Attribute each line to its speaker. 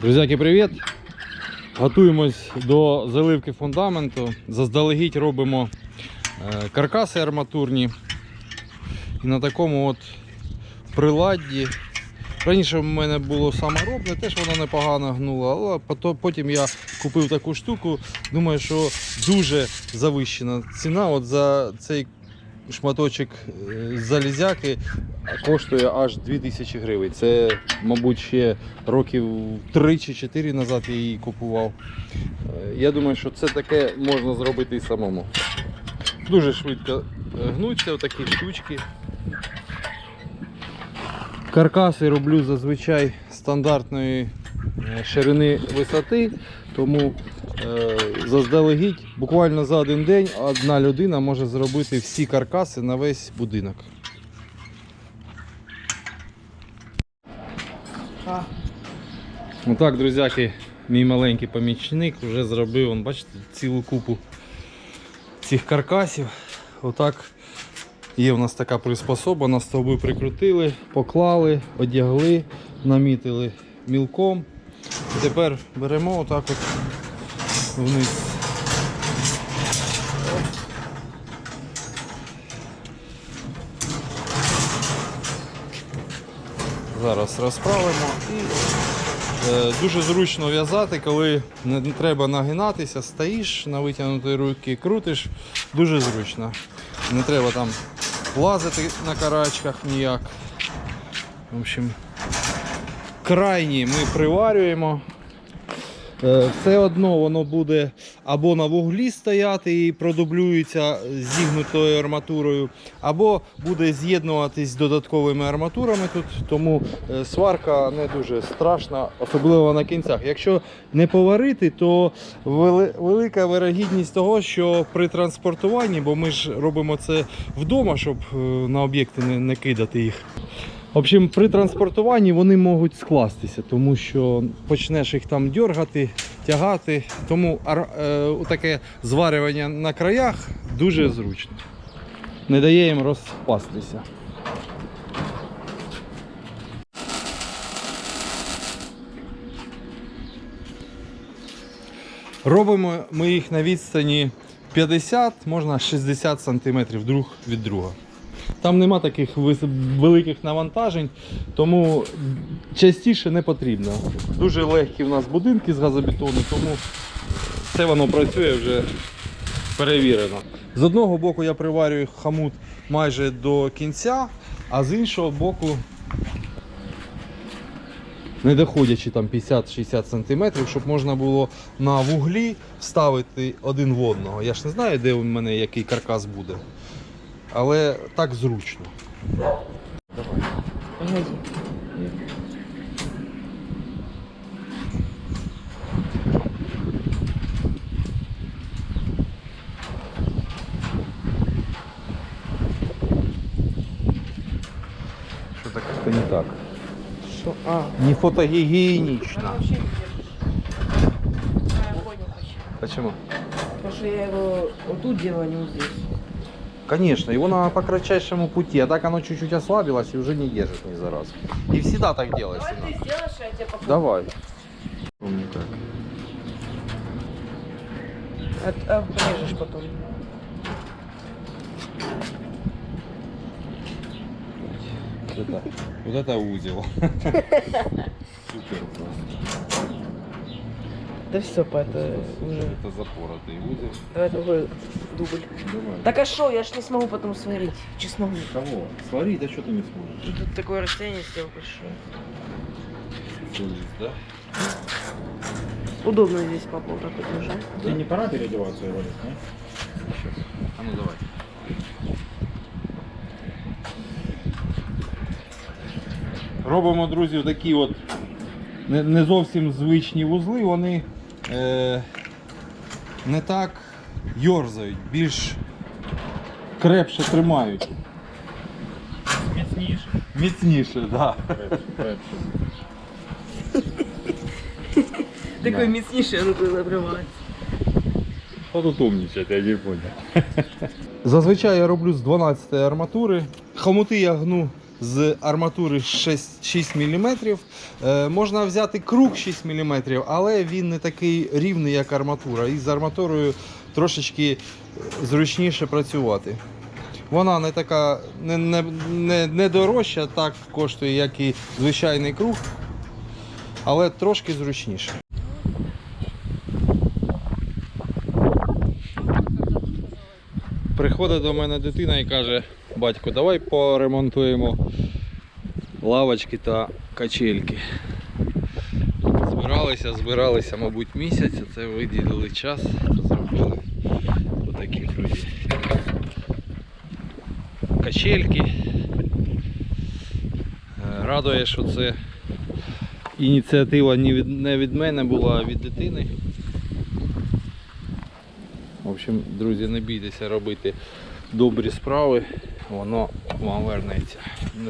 Speaker 1: Друзяки, привіт! Готуємось до заливки фундаменту. Заздалегідь робимо е, каркаси арматурні. І на такому от приладді. Раніше в мене було саморобне, теж воно непогано гнуло, але потім я купив таку штуку. Думаю, що дуже завищена ціна. От за цей шматочок е, залізяки коштує аж 2000 гривень. Це, мабуть, ще років 3 чи 4 назад я її купував. Е, Я думаю, що це таке можна зробити і самому. Дуже швидко е, гнуться отакі штучки. Каркаси роблю зазвичай стандартної ширини висоти, тому заздалегідь буквально за один день одна людина може зробити всі каркаси на весь будинок. Отак, друзяки, мій маленький помічник вже зробив, он, бачите, цілу купу цих каркасів. Отак є в нас така приспособа, на стовби прикрутили, поклали, одягли, намітили мілком. Тепер беремо отак от вниз. Зараз розправимо і е, дуже зручно в'язати, коли не, треба нагинатися, стоїш на витягнутій руки, крутиш, дуже зручно. Не треба там лазити на карачках ніяк. В общем, крайні ми приварюємо. Е, Все одно воно буде або на вуглі стояти і продублюється зігнутою арматурою, або буде з'єднуватись з додатковими арматурами тут. Тому е, сварка не дуже страшна, особливо на кінцях. Якщо не поварити, то велика вирогідність того, що при транспортуванні, бо ми ж робимо це вдома, щоб е, на об'єкти не, не кидати їх. В общем, при транспортуванні вони можуть скластися, тому що почнеш їх там дергати, тягати. Тому е, таке зварювання на краях дуже зручно. Не дає їм розпастися. Робимо ми їх на відстані 50, можна 60 см друг від друга. Там нема таких великих навантажень, тому частіше не потрібно. Дуже легкі в нас будинки з газобетону, тому це воно працює вже перевірено. З одного боку я приварюю хамут майже до кінця, а з іншого боку, не доходячи там 50-60 см, щоб можна було на вуглі вставити один в одного. Я ж не знаю, де у мене який каркас буде. Але так зручно.
Speaker 2: Погоди.
Speaker 1: Що так це не так?
Speaker 2: Что? А.
Speaker 1: Не фотогігієнічно.
Speaker 2: Она вообще не держит. Я понял почему.
Speaker 1: Почему?
Speaker 2: Потому что я его вот тут делала, а не вот здесь.
Speaker 1: Конечно, его надо по кратчайшему пути, а так оно чуть-чуть ослабилось и уже не держит ни за раз. И всегда так делать.
Speaker 2: Давай ты сделаешь, а я тебе попробую.
Speaker 1: Давай. Помню как.
Speaker 2: От, а, порежешь потом.
Speaker 1: Вот это, вот это узел. Супер просто.
Speaker 2: Да все, по это уже.
Speaker 1: Это запоротый узел.
Speaker 2: Давай другой дубль.
Speaker 1: Давай.
Speaker 2: Так а что, я ж не смогу потом сварить. Честно.
Speaker 1: Кого? Сварить, а что ты не сможешь?
Speaker 2: Тут такое расстояние сделал большое.
Speaker 1: Сулис, да?
Speaker 2: Удобно здесь папа вот так вот держать.
Speaker 3: Тебе не пора переодеваться его нет, не?
Speaker 1: А ну давай. Робимо, друзі, такі от не, не зовсім звичні вузли, вони е, не так йорзають, більш крепше тримають.
Speaker 3: Міцніше.
Speaker 1: Міцніше, так. Да.
Speaker 3: Крепше, крепше.
Speaker 2: Такой мяснейший рукой забрывать.
Speaker 3: Що тут умнічати, я не понял.
Speaker 1: Зазвичай я роблю з 12 арматури. Хомути я гну з арматури 6, 6 мм. Е, можна взяти круг 6 мм, але він не такий рівний, як арматура. І з арматурою трошечки зручніше працювати. Вона не така не, не, не, не дорожча, так коштує, як і звичайний круг, але трошки зручніше. Приходить до мене дитина і каже, батько, давай поремонтуємо лавочки та качельки. Збиралися, збиралися, мабуть, місяць, це виділили час, зробили отакі друзі. Качельки. Радує, що це ініціатива не від, не від мене була, а від дитини. В общем, друзі, не бійтеся робити добрі справи, воно вам вернеться. Не